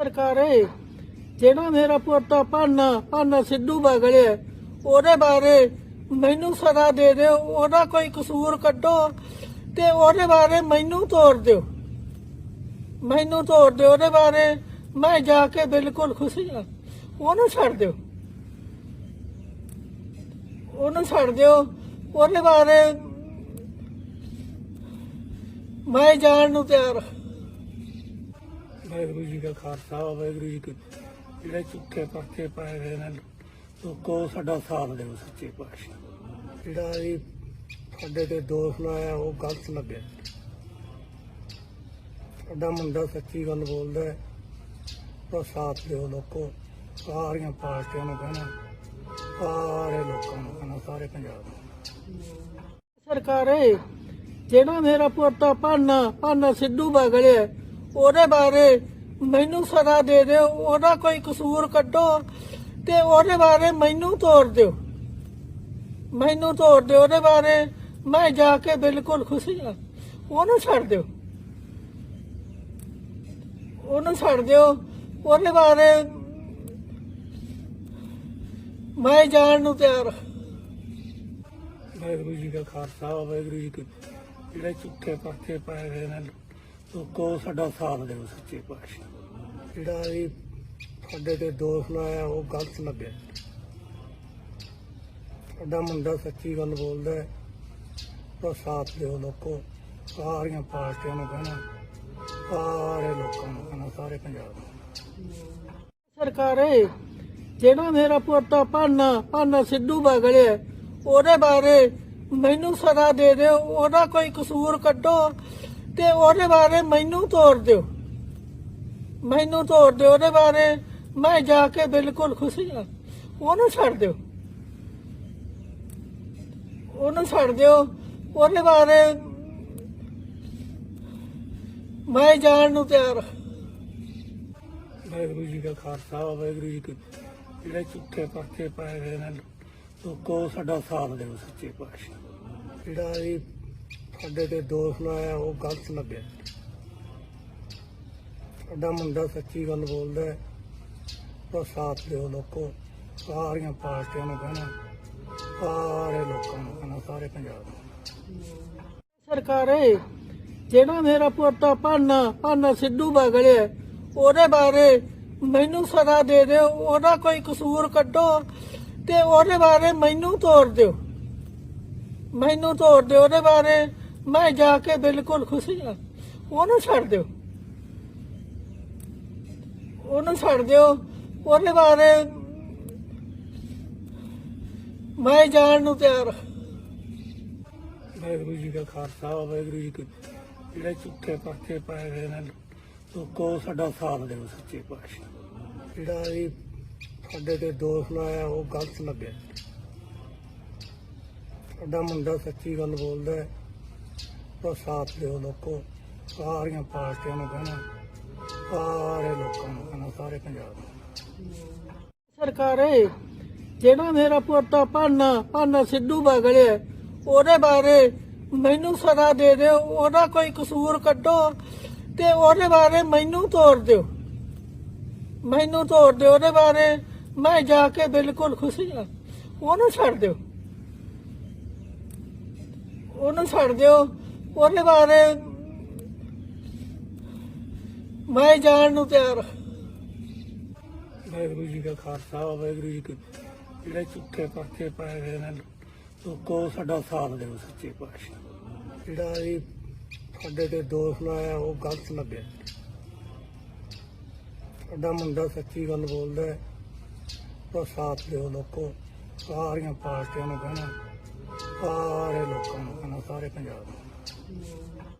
ਸਰਕਾਰੇ ਜਿਹੜਾ ਮੇਰਾ ਪੋਤਾ ਪਾਨਾ ਪਾਨਾ ਸਿੱਧੂ ਬਗੜਿਆ ਉਹਦੇ ਬਾਰੇ ਮੈਨੂੰ ਸਦਾ ਦੇ ਦਿਓ, ਉਹਦਾ ਕੋਈ ਕਸੂਰ ਕੱਢੋ ਤੇ ਉਹਦੇ ਬਾਰੇ ਮੈਨੂੰ ਤੋੜ ਦਿਓ। ਮੈਨੂੰ ਤੋੜ ਦਿਓ, ਉਹਦੇ ਬਾਰੇ ਮੈਂ ਜਾ ਕੇ ਬਿਲਕੁਲ ਖੁਸ਼ੀ ਹਾਂ ਉਹਨੂੰ ਛੱਡ ਦਿਓ। ਉਹਨੂੰ ਛੱਡ ਦਿਓ, ਉਹਦੇ ਬਾਰੇ ਮੈਂ ਜਾਣ ਨੂੰ ਤਿਆਰ ਹਾਂ ਵਾਹਿਗੁਰੂ ਜੀ ਦਾ ਖਾਲਸਾ, ਵਾਹਿਗੁਰੂ ਜੀ ਕੀ ਜਿਹੜੇ ਝੂਠੇ ਪਰਚੇ ਪਾਏ ਗਏ ਨੇ, ਲੋਕੋ ਸਾਡਾ ਸਾਥ ਦਿਓ ਸੱਚੇ ਪਾਤਸ਼ਾਹ। ਜਿਹੜਾ ਇਹ ਸਾਡੇ ਤੇ ਦੋਸ਼ ਲਾਇਆ, ਉਹ ਗਲਤ ਲੱਗਿਆ। ਸਾਡਾ ਮੁੰਡਾ ਸੱਚੀ ਗੱਲ ਬੋਲਦਾ ਹੈ ਤਾਂ ਸਾਥ ਦਿਓ ਲੋਕੋ। ਸਾਰੀਆਂ ਪਾਰਟੀਆਂ ਨੂੰ ਕਹਿਣਾ, ਸਾਰੇ ਲੋਕਾਂ ਨੂੰ ਕਹਿਣਾ, ਸਾਰੇ ਪੰਜਾਬ ਨੂੰ। ਸਰਕਾਰੇ, ਜਿਹੜਾ ਮੇਰਾ ਪੋਤਾ ਭਾਨਾ ਭਾਨਾ ਸਿੱਧੂ ਬਗੜਿਆ ਉਹਦੇ ਬਾਰੇ ਮੈਨੂੰ ਸਜ਼ਾ ਦੇ ਦਿਓ, ਉਹਦਾ ਕੋਈ ਕਸੂਰ ਕੱਢੋ ਤੇ ਉਹਦੇ ਬਾਰੇ ਮੈਨੂੰ ਤੋੜ ਦਿਓ। ਮੈਨੂੰ ਤੋੜ ਦਿਓ, ਉਹਦੇ ਬਾਰੇ ਮੈਂ ਜਾ ਕੇ ਬਿਲਕੁਲ ਖੁਸ਼ੀ ਹਾਂ ਉਹਨੂੰ ਛੱਡ ਦਿਓ। ਉਹਨੂੰ ਛੱਡ ਦਿਓ। ਉਹਦੇ ਬਾਰੇ ਮੈਂ ਜਾਣ ਨੂੰ ਤਿਆਰ ਵਾਹਿਗੁਰੂ ਜੀ ਦਾ ਖਾਲਸਾ, ਵਾਹਿਗੁਰੂ ਜੀ ਕੀ ਜਿਹੜੇ ਝੂਠੇ ਪਰਚੇ ਪਾਏ ਗਏ ਨੇ ਲੋਕੋ ਸਾਡਾ ਸਾਥ ਦਿਓ ਸੱਚੇ ਪਾਤਸ਼ਾਹ। ਜਿਹੜਾ ਇਹ ਸਾਡੇ ਤੇ ਦੋਸ਼ ਲਾਇਆ ਉਹ ਗਲਤ ਲੱਗਿਆ ਸਾਡਾ ਮੁੰਡਾ ਸੱਚੀ ਗੱਲ ਬੋਲਦਾ ਹੈ ਤਾਂ ਸਾਥ ਦਿਓ ਲੋਕੋ। ਸਾਰੀਆਂ ਪਾਰਟੀਆਂ ਨੂੰ ਕਹਿਣਾ, ਸਾਰੇ ਲੋਕਾਂ ਨੂੰ ਕਹਿਣਾ, ਸਾਰੇ ਪੰਜਾਬ ਨੂੰ। ਸਰਕਾਰੇ, ਜਿਹੜਾ ਮੇਰਾ ਪੋਤਾ ਪਾਨਾ ਪਾਨਾ ਸਿੱਧੂ ਬਗੜਿਆ ਉਹਦੇ ਬਾਰੇ ਮੈਨੂੰ ਸਦਾ ਦੇ ਦਿਓ, ਉਹਦਾ ਕੋਈ ਕਸੂਰ ਕੱਢੋ। ਤੇ ਉਹਦੇ ਬਾਰੇ ਮੈਨੂੰ ਤੋੜ ਦਿਓ। ਮੈਨੂੰ ਤੋੜ ਦਿਓ ਉਹਦੇ ਬਾਰੇ। ਮੈਂ ਜਾ ਕੇ ਬਿਲਕੁਲ ਖੁਸ਼ੀ ਹਾਂ ਉਹਨੂੰ ਛੱਡ ਦਿਓ। ਉਹਨੂੰ ਛੱਡ ਦਿਓ। ਉਹਦੇ ਬਾਰੇ ਮੈਂ ਜਾਣ ਨੂੰ ਤਿਆਰ ਵਾਹਿਗੁਰੂ ਜੀ ਦਾ ਖਾਲਸਾ, ਵਾਹਿਗੁਰੂ ਜੀ ਕੀ ਜਿਹੜੇ ਝੂਠੇ ਪਰਚੇ ਪਾਏ ਗਏ ਨੇ, ਲੋਕੋ ਸਾਡਾ ਸਾਥ ਦਿਓ ਸੱਚੇ ਪਾਤਸ਼ਾਹ। ਜਿਹੜਾ ਇਹ ਸਾਡੇ ਤੇ ਦੋਸ਼ ਲਾਇਆ, ਉਹ ਗਲਤ ਲੱਗਿਆ ਸਾਡਾ ਮੁੰਡਾ ਸੱਚੀ ਗੱਲ ਬੋਲਦਾ ਹੈ ਤਾਂ ਸਾਥ ਦਿਓ ਲੋਕੋ, ਸਾਰੀਆਂ ਪਾਰਟੀਆਂ ਨੂੰ ਕਹਿਣਾ, ਸਾਰੇ ਲੋਕਾਂ ਨੂੰ ਕਹਿਣਾ, ਸਾਰੇ ਪੰਜਾਬ ਨੂੰ। ਸਰਕਾਰੇ, ਜਿਹੜਾ ਮੇਰਾ ਪੋਤਾ ਪਾਨਾ ਪਾਨਾ ਸਿੱਧੂ ਬਗੜਿਆ ਉਹਦੇ ਬਾਰੇ ਮੈਨੂੰ ਸਦਾ ਦੇ ਦਿਓ, ਉਹਦਾ ਕੋਈ ਕਸੂਰ ਕੱਢੋ ਤੇ ਉਹਦੇ ਬਾਰੇ ਮੈਨੂੰ ਤੋੜ ਦਿਓ। ਮੈਨੂੰ ਤੋੜ ਦਿਓ, ਉਹਦੇ ਬਾਰੇ ਮੈਂ ਜਾ ਕੇ ਬਿਲਕੁਲ ਖੁਸ਼ੀ ਹਾਂ। ਉਹਨੂੰ ਛੱਡ ਦਿਓ। ਉਹਨੂੰ ਛੱਡ ਦਿਓ। ਉਹਦੇ ਬਾਰੇ ਮੈਂ ਜਾਣ ਨੂੰ ਤਿਆਰ ਵਾਹਿਗੁਰੂ ਜੀ ਦਾ ਖਾਲਸਾ, ਵਾਹਿਗੁਰੂ ਜੀ ਕੀ ਜਿਹੜੇ ਝੂਠੇ ਪਰਚੇ ਪਾਏ ਗਏ ਨੇ, ਲੋਕੋ ਸਾਡਾ ਸਾਥ ਦਿਓ ਸੱਚੇ ਪਾਤਸ਼ਾਹ। ਜਿਹੜਾ ਇਹ ਸਾਡੇ ਤੇ ਦੋਸ਼ ਲਾਇਆ, ਉਹ ਗਲਤ ਲੱਗਿਆ। ਸਾਡਾ ਮੁੰਡਾ ਸੱਚੀ ਗੱਲ ਬੋਲਦਾ ਹੈ। ਤਾਂ ਸਾਥ ਦਿਓ ਲੋਕੋ। ਸਾਰੀਆਂ ਪਾਰਟੀਆਂ ਨੂੰ ਕਹਿਣਾ, ਸਾਰੇ ਲੋਕਾਂ ਨੂੰ ਕਹਿਣਾ, ਸਾਰੇ ਪੰਜਾਬ ਸਰਕਾਰੇ, ਜਿਹੜਾ ਮੇਰਾ ਪੋਤਾ ਪਾਨਾ ਪਾਨਾ ਸਿੱਧੂ ਬਗੜਿਆ ਉਹਦੇ ਬਾਰੇ ਮੈਨੂੰ ਸਜ਼ਾ ਦੇ ਦਿਓ, ਉਹਦਾ ਕੋਈ ਕਸੂਰ ਕੱਢੋ ਤੇ ਉਹਦੇ ਬਾਰੇ ਮੈਨੂੰ ਤੋੜ ਦਿਓ। ਮੈਨੂੰ ਤੋੜ ਦਿਓ, ਉਹਦੇ ਬਾਰੇ ਮੈਂ ਜਾ ਕੇ ਬਿਲਕੁਲ ਖੁਸ਼ੀ ਆ। ਉਹਨੂੰ ਛੱਡ ਦਿਓ। ਉਹਨੂੰ ਛੱਡ ਦਿਓ। ਉਹਦੇ ਬਾਰੇ ਮੈਂ ਜਾਣ ਨੂੰ ਤਿਆਰ ਵਾਹਿਗੁਰੂ ਜੀ ਦਾ ਖਾਲਸਾ, ਵਾਹਿਗੁਰੂ ਜੀ ਕੀ ਜਿਹੜੇ ਝੂਠੇ ਪਰਚੇ ਪਾਏ ਗਏ ਨੇ, ਲੋਕੋ ਸਾਡਾ ਸਾਥ ਦਿਓ ਸੱਚੇ ਪਾਤਸ਼ਾਹ। ਜਿਹੜਾ ਇਹ ਸਾਡੇ ਤੇ ਦੋਸ਼ ਲਾਇਆ, ਉਹ ਗਲਤ ਲੱਗਿਆ। ਸਾਡਾ ਮੁੰਡਾ ਸੱਚੀ ਗੱਲ ਬੋਲਦਾ ਹੈ ਤਾਂ ਸਾਥ ਦਿਓ ਲੋਕੋ। ਸਾਰੀਆਂ ਪਾਰਟੀਆਂ ਨੂੰ ਕਹਿਣਾ, ਸਾਰੇ ਲੋਕਾਂ ਨੂੰ ਕਹਿਣਾ, ਸਾਰੇ ਪੰਜਾਬ ਨੂੰ। you.